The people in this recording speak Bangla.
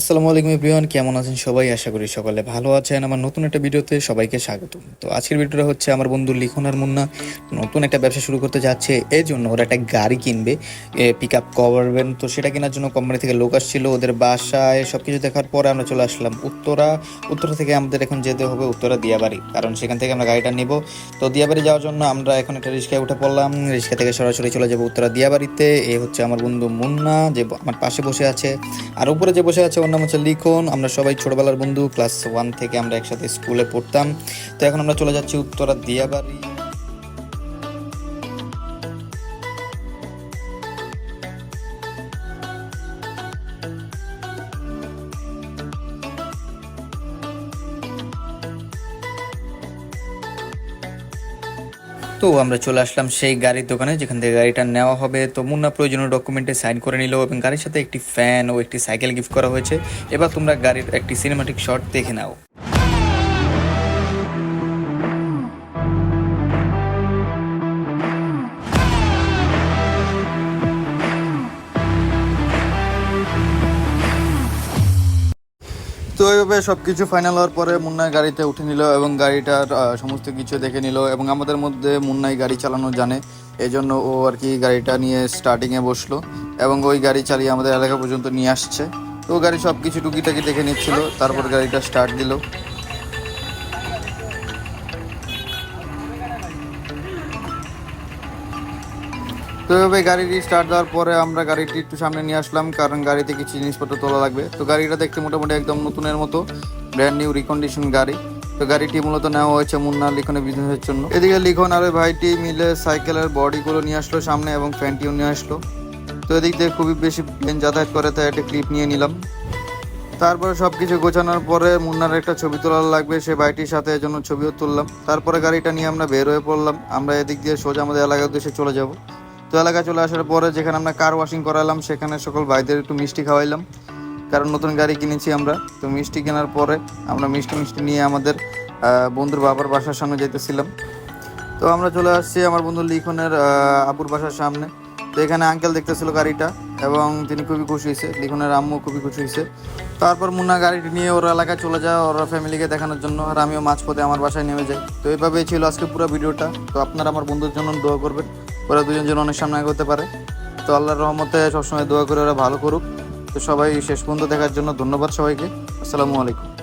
আসসালামু আলাইকুম এভরিওয়ান, কেমন আছেন সবাই? আশা করি সকলে ভালো আছেন। আমার নতুন একটা ভিডিওতে সবাইকে স্বাগত। তো আজকের ভিডিওটা হচ্ছে আমার বন্ধু লিখন আর মুন্না। নতুন একটা ব্যবসা শুরু করতে যাচ্ছে এই জন্য ওরা একটা গাড়ি কিনবে পিক আপ করবেন তো সেটা কেনার জন্য কোম্পানি থেকে লোক আসছিল, ওদের বাসায় সব কিছু দেখার পরে আমরা চলে আসলাম উত্তরা। উত্তরা থেকে আমাদের এখন যেতে হবে উত্তরা দিয়াবাড়ি, কারণ সেখান থেকে আমরা গাড়িটা নিব। তো দিয়াবাড়ি যাওয়ার জন্য আমরা এখন একটা রিক্সায় উঠে পড়লাম। রিক্সা থেকে সরাসরি চলে যাব উত্তরা দিয়াবাড়িতে। এ হচ্ছে আমার বন্ধু মুন্না, যে আমার পাশে বসে আছে। আর উপরে যে বসে আছে ওর নাম হচ্ছে লিখন। আমরা সবাই ছোটবেলার বন্ধু ক্লাস ওয়ান থেকে আমরা একসাথে স্কুলে পড়তাম। তো এখন আমরা চলে যাচ্ছি উত্তরা দিয়াবাড়ি। তো আমরা চলে আসলাম সেই গাড়ির দোকানে, যেখান থেকে গাড়িটা নেওয়া হবে। তো মুন্না প্রয়োজনীয় ডকুমেন্টে সাইন করে নিল এবং গাড়ির সাথে একটি ফ্যান ও একটি সাইকেল গিফট করা হয়েছে। এবার তোমরা গাড়ির একটি সিনেমাটিক শট দেখে নাও। তো এইভাবে সব কিছু ফাইনাল হওয়ার পরে মুন্নায় গাড়িতে উঠে নিল এবং গাড়িটার সমস্ত কিছু দেখে নিল এবং আমাদের মধ্যে মুন্নাই গাড়ি চালানো জানে। এই জন্য ও আর কি গাড়িটা নিয়ে স্টার্টিংয়ে বসল এবং ওই গাড়ি চালিয়ে আমাদের এলাকা পর্যন্ত নিয়ে আসছে। তো গাড়ি সব কিছু টুকিটাকি দেখে নিচ্ছিল, তারপর গাড়িটা স্টার্ট দিল। তো এভাবে গাড়িটি স্টার্ট দেওয়ার পরে আমরা গাড়িটি একটু সামনে নিয়ে আসলাম, কারণ গাড়িতে কিছু জিনিসপত্র তোলা লাগবে। তো গাড়িটা দেখতে মোটামুটি একদম নতুনের মতো ব্র্যান্ড নিউ রিকন্ডিশন গাড়ি। তো গাড়িটি মূলত নেওয়া হয়েছে মুন্না লিখনের বিজনেসের জন্য। এদিকে লিখন আর ভাইটি মিলে সাইকেলের বডিগুলো নিয়ে আসলো সামনে এবং ফ্যানটিও নিয়ে আসলো। তো এদিক দিয়ে খুবই বেশি প্লেন যাতায়াত করে, তাই একটা ক্লিপ নিয়ে নিলাম। তারপরে সব কিছু গোছানোর পরে মুন্নার একটা ছবি তোলার লাগবে, সে ভাইটির সাথে এর জন্য ছবিও তুললাম। তারপরে গাড়িটা নিয়ে আমরা বের হয়ে পড়লাম। আমরা এদিক দিয়ে সোজা আমাদের এলাকার উদ্দেশ্যে চলে যাব। তো এলাকায় চলে আসার পরে যেখানে আমরা কার ওয়াশিং করালাম সেখানে সকল ভাইদের একটু মিষ্টি খাওয়াইলাম। কারণ নতুন গাড়ি কিনেছি আমরা। তো মিষ্টি কেনার পরে আমরা মিষ্টি মিষ্টি নিয়ে আমাদের বন্ধুর বাবার বাসার সামনে যেতেছিলাম তো আমরা চলে আসছি আমার বন্ধু লিখনের আহ, আব্বুর বাসার সামনে। তো এখানে আঙ্কেল দেখতেছিল গাড়িটা এবং তিনি খুবই খুশি হয়েছে। লিখনের আম্মু খুবই খুশি হয়েছে। তারপর মুন্না গাড়িটি নিয়ে ওর এলাকায় চলে যায় ওরা ফ্যামিলিকে দেখানোর জন্য আর আমিও মাঝপথে আমার বাসায় নেমে যাই। তো এইভাবেই ছিল আজকে পুরো ভিডিওটা। তো আপনারা আমার বন্ধুর জন্য দোয়া করবেন। ওরা দুজন জন অনেক সামনে এগোতে পারে। তো আল্লাহর রহমতে সবসময় দোয়া করে ওরা ভালো করুক। তো সবাই শেষ পর্যন্ত দেখার জন্য ধন্যবাদ সবাইকে। আসসালামু আলাইকুম।